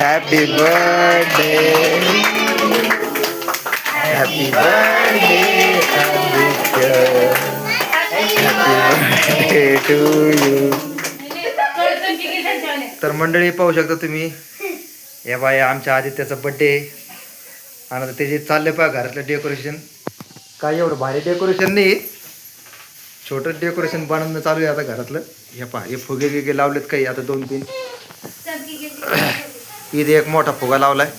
Happy birthday happy birthday happy birthday to you तर मंडळी पाहू शकता तुम्ही या बाय आमच्या आदित्याचा बड्डे आणि आता त्याचे चालले पहा घरातलं डेकोरेशन काय एवढं भारी डेकोरेशन नाही. छोटं डेकोरेशन बनवणं चालू आहे आता घरातलं. हे पहा हे फुगे गिगे लावलेत काही आता दोन तीन इथे एक मोठा फुगा लावलाय.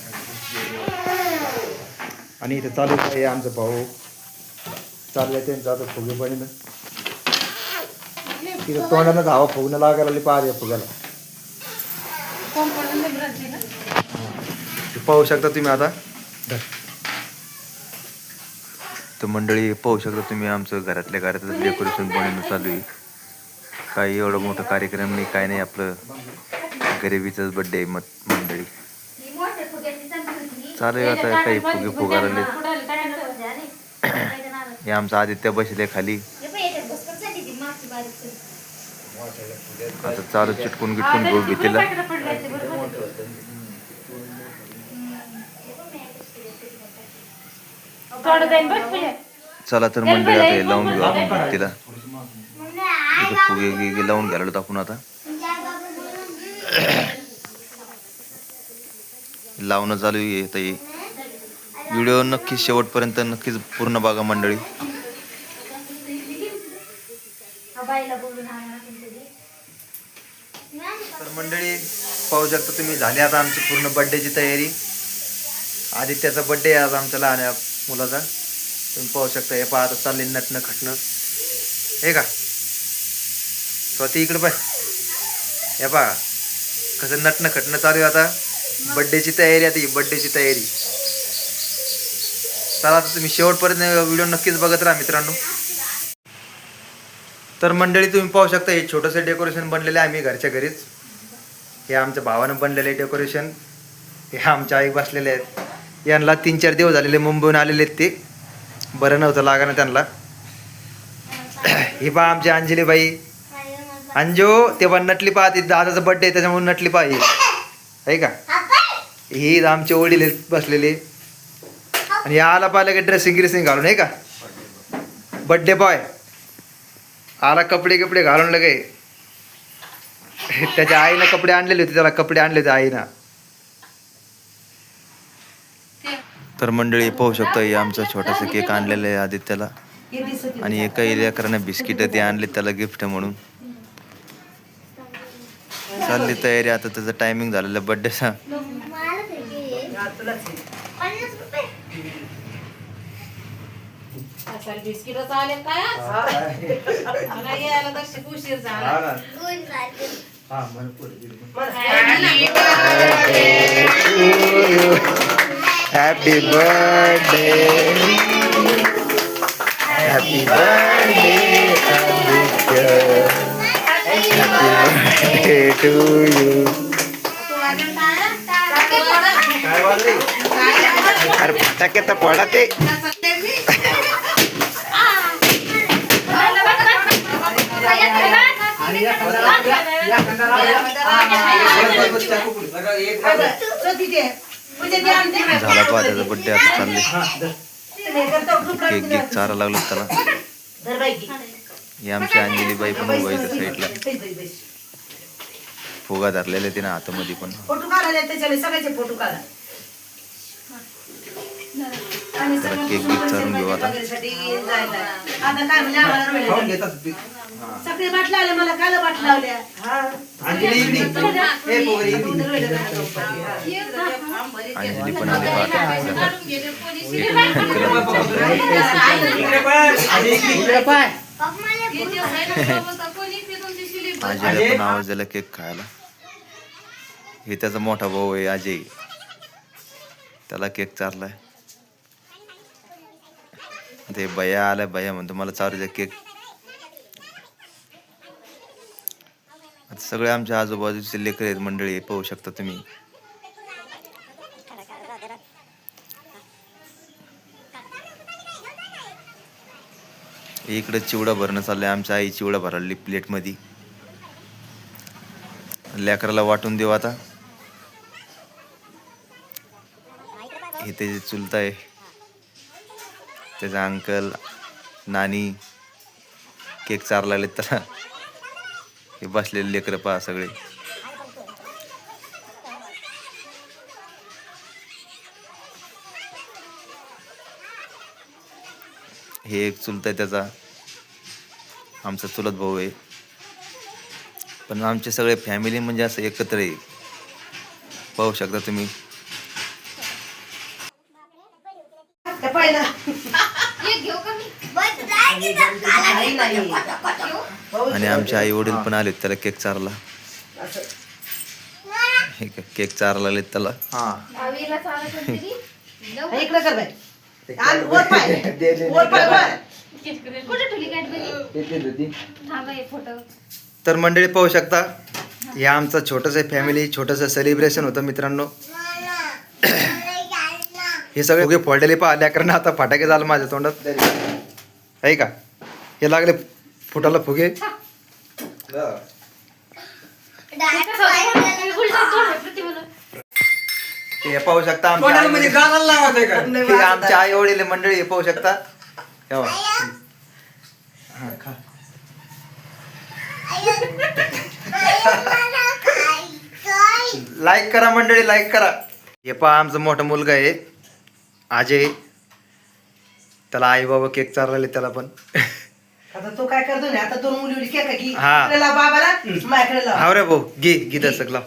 आणि इथे चालू आहे आमचं भाऊ. चाललंय त्यांचं आता फुगे पण तिथं तोंडानं धावा फुगणं लागायला लागली पहा या फुग्याला. पाहू शकता तुम्ही आता. तर मंडळी पाहू शकता तुम्ही आमचं घरातल्या घरातलं डेकोरेशन बनवणं चालू आहे. काही एवढं मोठं कार्यक्रम नाही काय नाही आपलं गरिबीचाच बड्डे मत मंडळी. चालू आहे आता काही फुगे फुगारले हे आमचं आदित्य बसले खाली. आता चालू चिटकून गिटकून घेऊ तुझ्या चला तर मंडळी आता लावून घेऊ आपण इथं फुगे लावून घ्यायला आपण आता. लावणं चालू आहे हे व्हिडिओ नक्की शेवटपर्यंत नक्कीच पूर्ण बघा मंडळी. तर मंडळी पाहू शकता तुम्ही झाली आता आमची पूर्ण बड्डेची तयारी. आदित्याचा बड्डे आहे आज आमच्या लहान मुलाचा. तुम्ही पाहू शकता हे पहा आता चालले नटणं खटणं. हे का? स्वतः इकडे पाय. हे पहा. कसं नटणं खटणं चालू आहे आता. बड्डेची तयारी आता ही बड्डेची तयारी. चला आता तुम्ही शेवटपर्यंत व्हिडिओ नक्कीच बघत राहा मित्रांनो. तर मंडळी तुम्ही पाहू शकता हे छोटंसं डेकोरेशन बनलेलं आहे आम्ही घरच्या घरीच. हे आमच्या भावानं बनलेलं आहे डेकोरेशन हे आमच्या आई बसलेले आहेत. यांना तीन चार दिवस झालेले मुंबईहून आलेले आहेत ते. बरं नव्हतं लागानं त्यांना. ही पहा आमची अंजलीबाई. अंजू तेव्हा नटली पहा ती दादाचा बड्डे आहे त्याच्यामुळे नटली पाहिजे. आहे का? ही आमचे वडील आहेत बसलेले. आणि आला पाहिलं की ड्रेसिंग ग्रेसिंग घालून आहे का? बड्डे बॉय आला कपडे कपडे घालून लगे. त्याच्या आईनं कपडे आणलेले होते त्याला कपडे आणले होते आईनं. तर मंडळी पाहू शकतो हे आमचा छोटासा केक आणलेला आहे आदित्याला. आणि एका लेकरानं बिस्किट ते आणले त्याला गिफ्ट म्हणून. चालली तयारी आता त्याचं टायमिंग झालेलं बड्डेचा असाल बिस्किट आले काय आज? मला यायला तशी उशीर झाला. Happy birthday happy birthday happy birthday to you अरे फटाके तर पडा ते झाला पहा त्याचा बड्डे आता चालले केक गिक चारा लागलो त्याला ही आमची अंजली बाई पण उभा साईडला फुगा धरलेले तिने हातामध्ये पण. फोटो काढायला त्याच्याने सगळ्याचे फोटो काढा. त्याला केक घेऊ आता. काय म्हणजे आम्हाला सगळे बाट लावले मला काल बाट लावल्या. अंजली पण आली पाहता. आजीला पण आवाज दिला केक खायला. हे त्याचा मोठा भाऊ आहे अजय त्याला केक चारलाय. ते भया आलाय भया म्हणतो मला चारू द्या केक. आता सगळे आमच्या आजूबाजूचे लेकर आहेत मंडळी पाहू शकता तुम्ही. इकडे चिवडा भरणं चाललंय आमच्या आई चिवडा भरली प्लेटमध्ये लेकराला वाटून देऊ आता. हे त्याची चुलता आहे त्याचा अंकल नानी केक चारला आले त्याला हे बसलेले लेकरं पहा सगळे. हे एक चुलत आहे त्याचा. आमचा चुलत भाऊ आहे. पण आमचे सगळे फॅमिली म्हणजे असं एकत्र आहे. पाहू शकता तुम्ही ते पहिलं एक घेऊ का मी काही नाही भाऊ आणि आमचे आई वडील पण आलेत त्याला केक चारला. हे का, केक चारला आलेत त्याला. दहावीला चालत होती ती. जाऊ इकडं कर बाई. आण, वर पाय. वर पाय वर. कुठे ठेवली कॅडबरी थांबा एक फोटो. तर मंडळी पाहू शकता हे आमचं छोटंसं फॅमिली छोटंसं सेलिब्रेशन होतं मित्रांनो. हे सगळे फुगे फोडलेले पाहिले कारण आता फटाके झालं माझ्या तोंडात. आहे का? हे लागले फुटाला फुगे. हे पाहू शकता आमच्या आई म्हणजे हे आमच्या आई वडील मंडळी हे पाहू शकता. हे बघा. हा, खा. लाईक करा मंडळी लाईक करा. हे पहा आमचा मोठा मुलगा आहे. अजय त्याला आई बाबा केक चालले त्याला पण. आता तो काय करतो ना आता दोन मुली उडी केक की हा. इकडे लाव बाबाला माझ्याकडे लाव. हा रे भाऊ घे घे दसक लाव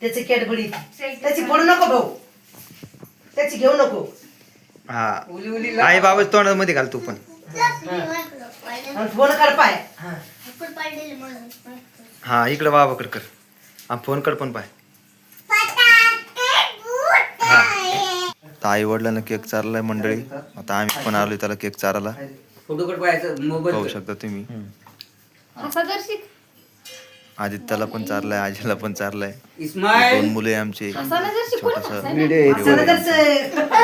त्याची कॅडबडी त्याची फोडू नको भाऊ. त्याची घेऊ नको. हा. उली उली आई बाबा तोंडामध्ये घाल तू पण. फोन कर पाय. हा. हा इकडे बाबाकडे कर. हा फोन कर पण पाय. हा. आता आई वडिलांना केक चारलाय मंडळी. आता आम्ही पण आलोय त्याला केक चारायला. फोटो कट पाहायचं पाहू मोबाईल शकता तुम्ही. असा आदित्याला पण चारलाय आजीला पण चारलाय. दोन इस्माईल मुले आमचे. असा ना जर शिकवलं छोटस. असं ना तर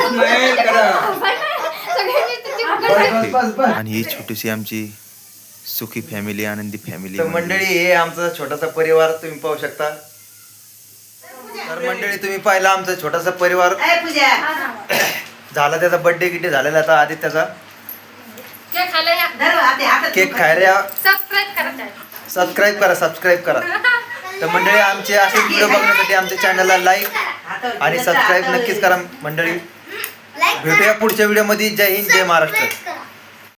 इस्माईल करा. सगळ्यांनी तुझी फुकट आणि ही छोटीशी आमची सुखी फॅमिली आनंदी फॅमिली मंडळी हे आमचा छोटासा परिवार तुम्ही पाहू शकता. तर मंडळी तुम्ही पाहिला आमचा छोटासा परिवार? झाला त्याचा बर्थडे गिटे झालेला आता आदित्याचा. केक खायला सबस्क्राईब करा. सबस्क्राईब करा तर मंडळी आमचे असे व्हिडिओ बघण्यासाठी आमच्या चॅनलला लाईक आणि सबस्क्राईब नक्कीच करा मंडळी. भेटूया पुढच्या व्हिडिओमध्ये जय हिंद जय महाराष्ट्र.